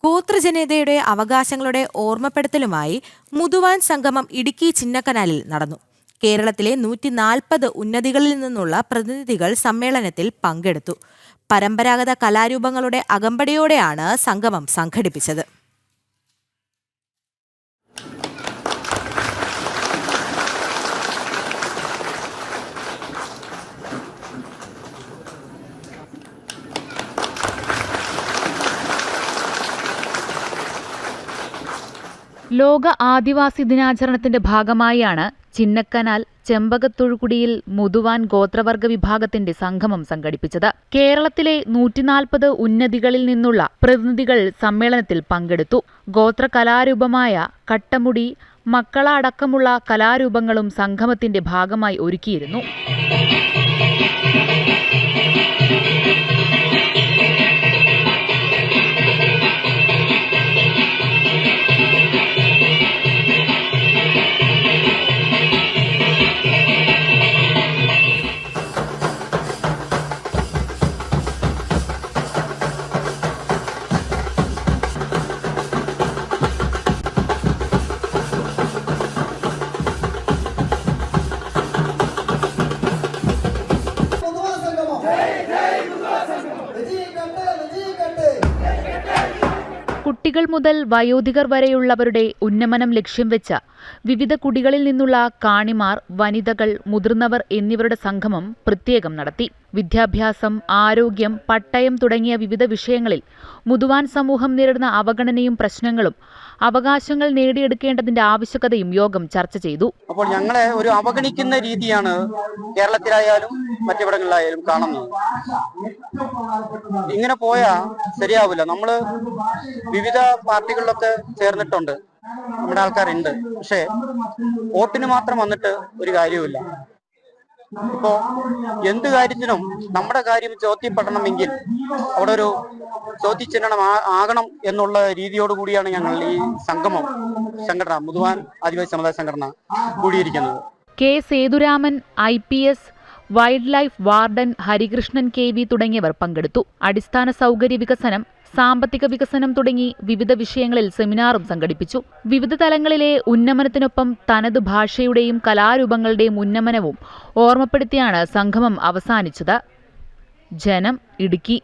ഗോത്രജനതയുടെ അവകാശങ്ങളുടെ ഓർമ്മപ്പെടുത്തലുമായി മുതുവാൻ സംഗമം ഇടുക്കി ചിന്നക്കനാലിൽ നടന്നു. കേരളത്തിലെ നൂറ്റി നാൽപ്പത് ഉന്നതികളിൽ നിന്നുള്ള പ്രതിനിധികൾ സമ്മേളനത്തിൽ പങ്കെടുത്തു. പരമ്പരാഗത കലാരൂപങ്ങളുടെ അകമ്പടിയോടെയാണ് സംഗമം സംഘടിപ്പിച്ചത്. ലോക ആദിവാസി ദിനാചരണത്തിന്റെ ഭാഗമായാണ് ചിന്നക്കനാൽ ചെമ്പകത്തൊഴുകുടിയിൽ മുതുവാൻ ഗോത്രവർഗ വിഭാഗത്തിന്റെ സംഗമം സംഘടിപ്പിച്ചത്. കേരളത്തിലെ നൂറ്റിനാൽപ്പത് ഉന്നതികളിൽ നിന്നുള്ള പ്രതിനിധികൾ സമ്മേളനത്തിൽ പങ്കെടുത്തു. ഗോത്ര കലാരൂപമായ കട്ടമുടി മക്കള അടക്കമുള്ള കലാരൂപങ്ങളും സംഗമത്തിന്റെ ഭാഗമായി ഒരുക്കിയിരുന്നു. കുട്ടികൾ മുതൽ വയോധികർ വരെയുള്ളവരുടെ ഉന്നമനം ലക്ഷ്യം വെച്ച വിവിധ കുടികളിൽ നിന്നുള്ള കാണിമാർ വനിതകൾ മുതിർന്നവർ എന്നിവരുടെ സംഗമം പ്രത്യേകം നടത്തി. വിദ്യാഭ്യാസം ആരോഗ്യം പട്ടയം തുടങ്ങിയ വിവിധ വിഷയങ്ങളിൽ മുതുവാൻ സമൂഹം നേരിടുന്ന അവഗണനയും പ്രശ്നങ്ങളും അവകാശങ്ങൾ നേടിയെടുക്കേണ്ടതിന്റെ ആവശ്യകതയും യോഗം ചർച്ച ചെയ്തു. അപ്പോൾ ഞങ്ങളെ ഒരു അവഗണിക്കുന്ന രീതിയാണ് കേരളത്തിലായാലും മറ്റിടങ്ങളിലായാലും കാണുന്നത്. ഇങ്ങനെ പോയാ ശരിയാവില്ല. നമ്മൾ വിവിധ പാർട്ടികളിലൊക്കെ ചേർന്നിട്ടുണ്ട്. നമ്മുടെ ആൾക്കാരുണ്ട്. പക്ഷേ വോട്ടിന് മാത്രം വന്നിട്ട് ഒരു കാര്യവുമില്ല. ഇപ്പോ എന്ത് കാര്യത്തിനും നമ്മുടെ കാര്യം ചോദ്യപ്പെടണമെങ്കിൽ അവിടെ ഒരു ചോദ്യചിഹ്നം ആകണം എന്നുള്ള രീതിയോട് കൂടിയാണ് ഞങ്ങൾ ഈ സംഗമം സംഘടന മുതുവാൻ ആദിവാസി സമുദായ സംഘടന കൂടിയിരിക്കുന്നത്. K Sethuraman I P S wildlife warden Harikrishnan K V തുടങ്ങിയവർ പങ്കെടുത്തു. അടിസ്ഥാന സൗകര്യ വികസനം സാമ്പത്തിക വികസനം തുടങ്ങി വിവിധ വിഷയങ്ങളിൽ സെമിനാറും സംഘടിപ്പിച്ചു. വിവിധ തലങ്ങളിലെ ഉന്നമനത്തിനൊപ്പം തനത് ഭാഷയുടെയും കലാരൂപങ്ങളുടെയും ഉന്നമനവും ഓർമ്മപ്പെടുത്തിയാണ് സംഗമം അവസാനിച്ചത്. ജനം ഇടുക്കി.